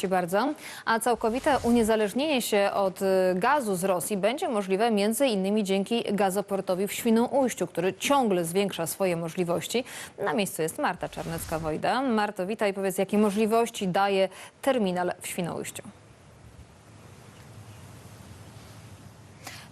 Ci bardzo. A całkowite uniezależnienie się od y, gazu z Rosji będzie możliwe między innymi dzięki gazoportowi w Świnoujściu, który ciągle zwiększa swoje możliwości. Na miejscu jest Marta Czarnecka-Wojda. Marto, witaj, powiedz, jakie możliwości daje terminal w Świnoujściu?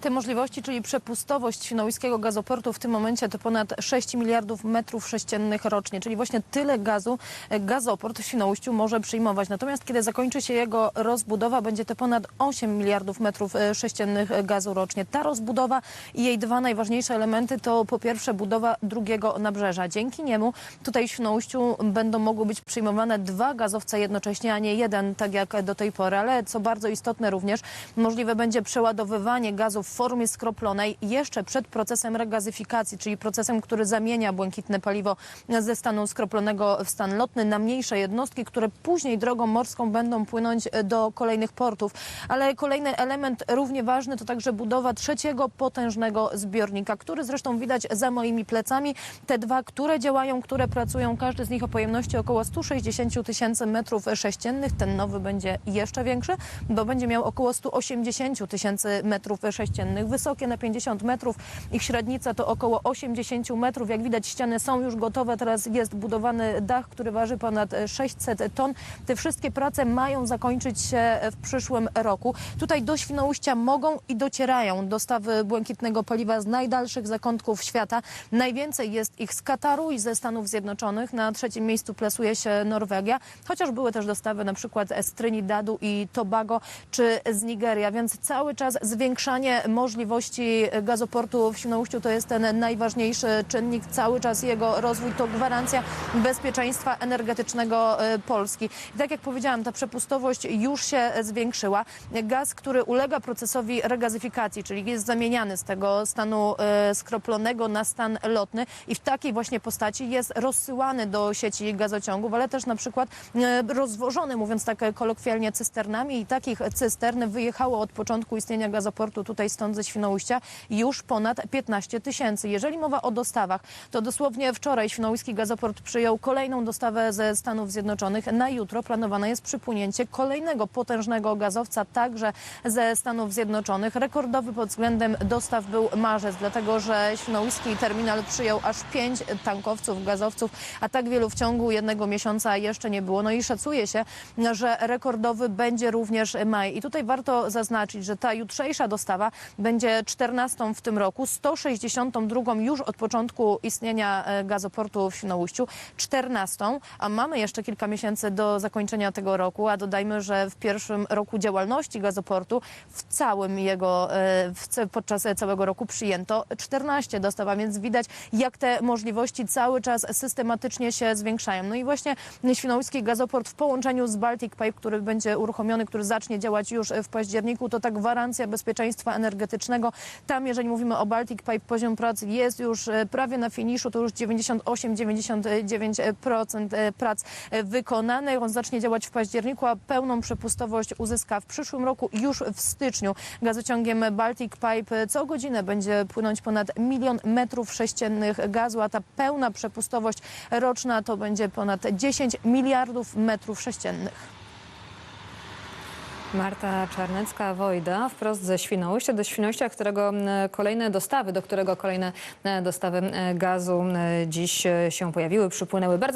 Te możliwości, czyli przepustowość świnoujskiego gazoportu w tym momencie to ponad 6 miliardów metrów sześciennych rocznie, czyli właśnie tyle gazu e, gazoport w Świnoujściu może przyjmować. Natomiast kiedy zakończy się jego rozbudowa, będzie to ponad 8 miliardów metrów e, sześciennych gazu rocznie. Ta rozbudowa i jej dwa najważniejsze elementy to po pierwsze budowa drugiego nabrzeża. Dzięki niemu tutaj w Świnoujściu będą mogły być przyjmowane dwa gazowce jednocześnie, a nie jeden, tak jak do tej pory. Ale co bardzo istotne również, możliwe będzie przeładowywanie gazu w formie skroplonej jeszcze przed procesem regazyfikacji, czyli procesem, który zamienia błękitne paliwo ze stanu skroplonego w stan lotny na mniejsze jednostki, które później drogą morską będą płynąć do kolejnych portów. Ale kolejny element równie ważny to także budowa trzeciego potężnego zbiornika, który zresztą widać za moimi plecami. Te dwa, które działają, które pracują, każdy z nich o pojemności około 160 tysięcy metrów sześciennych. Ten nowy będzie jeszcze większy, bo będzie miał około 180 tysięcy metrów sześciennych. Wysokie na 50 metrów. Ich średnica to około 80 metrów. Jak widać ściany są już gotowe. Teraz jest budowany dach, który waży ponad 600 ton. Te wszystkie prace mają zakończyć się w przyszłym roku. Tutaj do Świnoujścia mogą i docierają dostawy błękitnego paliwa z najdalszych zakątków świata. Najwięcej jest ich z Kataru i ze Stanów Zjednoczonych. Na trzecim miejscu plasuje się Norwegia, chociaż były też dostawy na przykład z Trinidadu i Tobago czy z Nigeria, więc cały czas zwiększanie możliwości gazoportu w Świnoujściu to jest ten najważniejszy czynnik. Cały czas jego rozwój to gwarancja bezpieczeństwa energetycznego e, Polski. I tak jak powiedziałam, ta przepustowość już się zwiększyła. Gaz, który ulega procesowi regazyfikacji, czyli jest zamieniany z tego stanu e, skroplonego na stan lotny i w takiej właśnie postaci jest rozsyłany do sieci gazociągów, ale też na przykład e, rozwożony, mówiąc tak kolokwialnie, cysternami i takich cystern wyjechało od początku istnienia gazoportu tutaj stąd ze Świnoujścia już ponad 15 tysięcy. Jeżeli mowa o dostawach, to dosłownie wczoraj Świnoujski gazoport przyjął kolejną dostawę ze Stanów Zjednoczonych. Na jutro planowane jest przypłynięcie kolejnego potężnego gazowca, także ze Stanów Zjednoczonych. Rekordowy pod względem dostaw był marzec, dlatego że Świnoujski terminal przyjął aż pięć tankowców, gazowców, a tak wielu w ciągu jednego miesiąca jeszcze nie było. No i szacuje się, że rekordowy będzie również maj. I tutaj warto zaznaczyć, że ta jutrzejsza dostawa będzie 14 w tym roku, 162 już od początku istnienia e, gazoportu w Świnoujściu, 14, a mamy jeszcze kilka miesięcy do zakończenia tego roku, a dodajmy, że w pierwszym roku działalności gazoportu w całym jego, e, w, podczas całego roku przyjęto 14 dostaw, a więc widać jak te możliwości cały czas systematycznie się zwiększają. No i właśnie Świnoujski gazoport w połączeniu z Baltic Pipe, który będzie uruchomiony, który zacznie działać już w październiku, to ta gwarancja bezpieczeństwa energetycznego. Tam, jeżeli mówimy o Baltic Pipe, poziom prac jest już e, prawie na finiszu, to już 98-99% e, prac e, wykonanych. On zacznie działać w październiku, a pełną przepustowość uzyska w przyszłym roku już w styczniu. Gazociągiem Baltic Pipe co godzinę będzie płynąć ponad milion metrów sześciennych gazu, a ta pełna przepustowość roczna to będzie ponad 10 miliardów metrów sześciennych. Marta Czarnecka-Wojda wprost ze Świnoujścia, do Świnoujścia, którego kolejne dostawy, do którego kolejne e, dostawy e, gazu e, dziś się pojawiły, przypłynęły. Bardzo